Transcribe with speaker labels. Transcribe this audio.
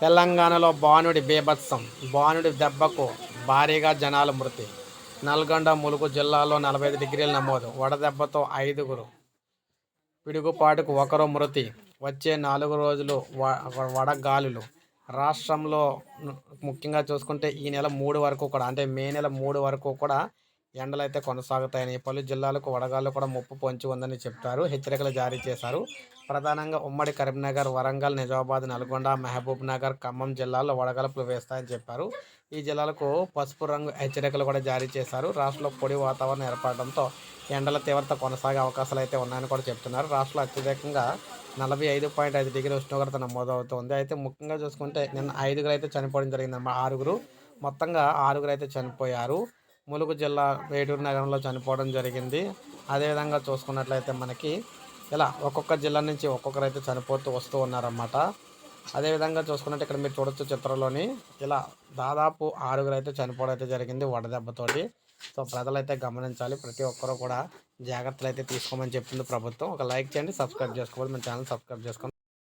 Speaker 1: తెలంగాణలో బాణుడి బీభత్సం బాణుడి దెబ్బకు భారీగా జనాల మృతి. నల్గొండ ములుగు జిల్లాలో నలభై ఐదు డిగ్రీల నమోదు వడదెబ్బతో ఐదుగురు పిడుగుపాటుకు ఒకరు మృతి. వచ్చే నాలుగు రోజులు వ- వడగాలులు రాష్ట్రంలో ముఖ్యంగా చూసుకుంటే ఈ నెల మూడు వరకు కూడా అంటే మే నెల మూడు వరకు కూడా ఎండలు అయితే కొనసాగుతాయని పలు జిల్లాలకు వడగాళ్ళు కూడా ముప్పు పొంచి ఉందని చెప్తారు. హెచ్చరికలు జారీ చేశారు. ప్రధానంగా ఉమ్మడి కరీంనగర్ వరంగల్ నిజామాబాద్ నల్గొండ మహబూబ్ నగర్ ఖమ్మం జిల్లాల్లో వడగలుపులు వేస్తాయని చెప్పారు. ఈ జిల్లాలకు పసుపు రంగు హెచ్చరికలు కూడా జారీ చేశారు. రాష్ట్రంలో పొడి వాతావరణం ఏర్పడడంతో ఎండల తీవ్రత కొనసాగే అవకాశాలు అయితే ఉన్నాయని కూడా చెప్తున్నారు. రాష్ట్రంలో అత్యధికంగా నలభై ఐదు పాయింట్ ఐదు డిగ్రీ ఉష్ణోగ్రత నమోదవుతుంది. అయితే ముఖ్యంగా చూసుకుంటే నిన్న ఐదుగురు అయితే చనిపోవడం జరిగిందన్నమాట ఆరుగురు మొత్తంగా ఆరుగురు అయితే చనిపోయారు. ములుగు జిల్లా వేటూరు నగరంలో చనిపోవడం జరిగింది. అదేవిధంగా చూసుకున్నట్లయితే మనకి ఇలా ఒక్కొక్క జిల్లా నుంచి ఒక్కొక్కరు అయితే చనిపోతూ వస్తూ ఉన్నారన్నమాట. అదేవిధంగా చూసుకున్నట్టు ఇక్కడ మీరు చూడొచ్చు చిత్రంలోని ఇలా దాదాపు ఆరుగురు అయితే చనిపోవడం అయితే జరిగింది వడదెబ్బతోటి. సో ప్రజలైతే గమనించాలి. ప్రతి ఒక్కరూ కూడా జాగ్రత్తలు అయితే తీసుకోమని చెప్తుంది ప్రభుత్వం. ఒక లైక్ చేయండి సబ్స్క్రైబ్ చేసుకోవాలి. మన ఛానల్ సబ్స్క్రైబ్ చేసుకోండి.